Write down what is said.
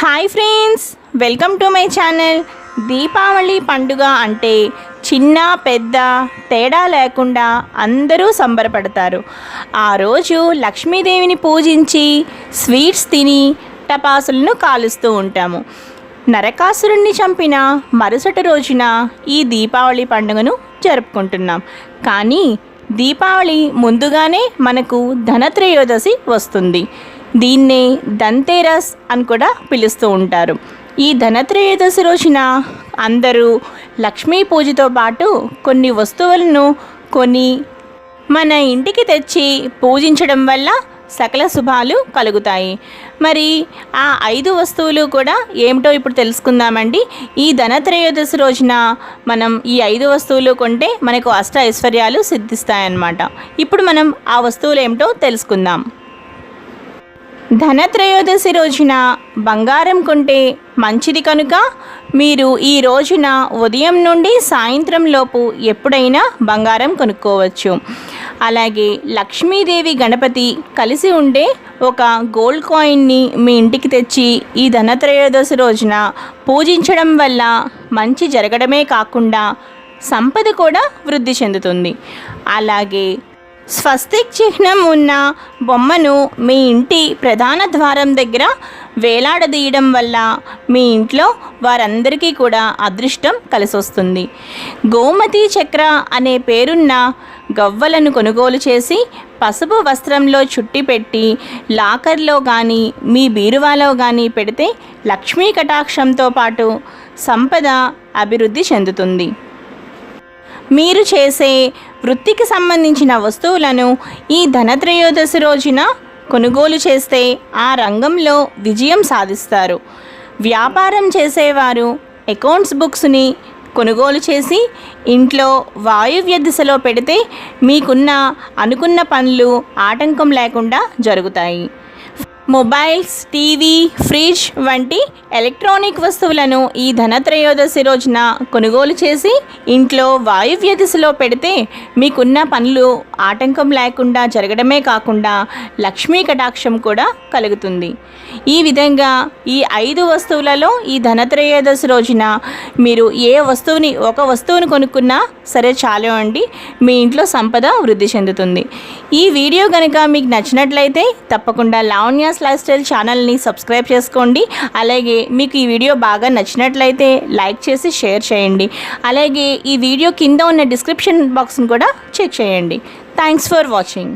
Hi friends welcome to my channel. Deepavali పండుగ అంటే చిన్న పెద్ద తేడా లేకుండా అందరూ సంబరపడతారు. ఆ రోజు లక్ష్మీదేవిని పూజించి స్వీట్స్ తిని టపాసులను కాలుస్తూ ఉంటాము. నరకాసురుణ్ణి చంపిన మరుసటి రోజున ఈ దీపావళి పండుగను జరుపుకుంటున్నాం. కానీ దీపావళి ముందుగానే మనకు ధనత్రయోదశి వస్తుంది. దీన్నే ధన్తేరస్ అని కూడా పిలుస్తూ ఉంటారు. ఈ ధనత్రయోదశి రోజున అందరూ లక్ష్మీ పూజతో పాటు కొన్ని వస్తువులను కొని మన ఇంటికి తెచ్చి పూజించడం వల్ల సకల శుభాలు కలుగుతాయి. మరి ఆ ఐదు వస్తువులు కూడా ఏమిటో ఇప్పుడు తెలుసుకుందామండి. ఈ ధనత్రయోదశి రోజున మనం ఈ ఐదు వస్తువులు కొంటే మనకు అష్ట ఐశ్వర్యాలు సిద్ధిస్తాయన్నమాట. ఇప్పుడు మనం ఆ వస్తువులు ఏమిటో తెలుసుకుందాం. ధనత్రయోదశి రోజున బంగారం కొంటే మంచిది కనుక మీరు ఈ రోజున ఉదయం నుండి సాయంత్రం లోపు ఎప్పుడైనా బంగారం కొనుక్కోవచ్చు. అలాగే లక్ష్మీదేవి గణపతి కలిసి ఉండే ఒక గోల్డ్ కాయిన్ని మీ ఇంటికి తెచ్చి ఈ ధనత్రయోదశి రోజున పూజించడం వల్ల మంచి జరగడమే కాకుండా సంపద కూడా వృద్ధి చెందుతుంది. అలాగే స్వస్తిక్ చిహ్నం ఉన్న బొమ్మను మీ ఇంటి ప్రధాన ద్వారం దగ్గర వేలాడదీయడం వల్ల మీ ఇంట్లో వారందరికీ కూడా అదృష్టం కలిసొస్తుంది. గోమతి చక్ర అనే పేరున్న గవ్వలను కొనుగోలు చేసి పసుపు వస్త్రంలో చుట్టి పెట్టి లాకర్లో కానీ మీ బీరువాలో కానీ పెడితే లక్ష్మీ కటాక్షంతో పాటు సంపద అభివృద్ధి చెందుతుంది. మీరు చేసే వృత్తికి సంబంధించిన వస్తువులను ఈ ధనత్రయోదశి రోజున కొనుగోలు చేస్తే ఆ రంగంలో విజయం సాధిస్తారు. వ్యాపారం చేసేవారు అకౌంట్స్ బుక్స్ని కొనుగోలు చేసి ఇంట్లో వాయువ్య దిశలో పెడితే మీకున్న అనుకున్న పనులు ఆటంకం లేకుండా జరుగుతాయి. మొబైల్స్ టీవీ ఫ్రిడ్జ్ వంటి ఎలక్ట్రానిక్ వస్తువులను ఈ ధనత్రయోదశి రోజున కొనుగోలు చేసి ఇంట్లో వాయువ్య దిశలో పెడితే మీకున్న పనులు ఆటంకం లేకుండా జరగడమే కాకుండా లక్ష్మీ కటాక్షం కూడా కలుగుతుంది. ఈ విధంగా ఈ ఐదు వస్తువులలో ఈ ధనత్రయోదశి రోజున మీరు ఏ వస్తువుని ఒక వస్తువుని కొనుక్కున్నా సరే చాలు అండి మీ ఇంట్లో సంపద వృద్ధి చెందుతుంది. ఈ వీడియో కనుక మీకు నచ్చినట్లయితే తప్పకుండా లావణ్యాస్ లైఫ్ స్టైల్ ఛానల్ని సబ్స్క్రైబ్ చేసుకోండి. అలాగే మీకు ఈ వీడియో బాగా నచ్చినట్లయితే లైక్ చేసి షేర్ చేయండి. అలాగే ఈ వీడియో కింద ఉన్న డిస్క్రిప్షన్ బాక్స్ని కూడా చెక్ చేయండి. Thanks for watching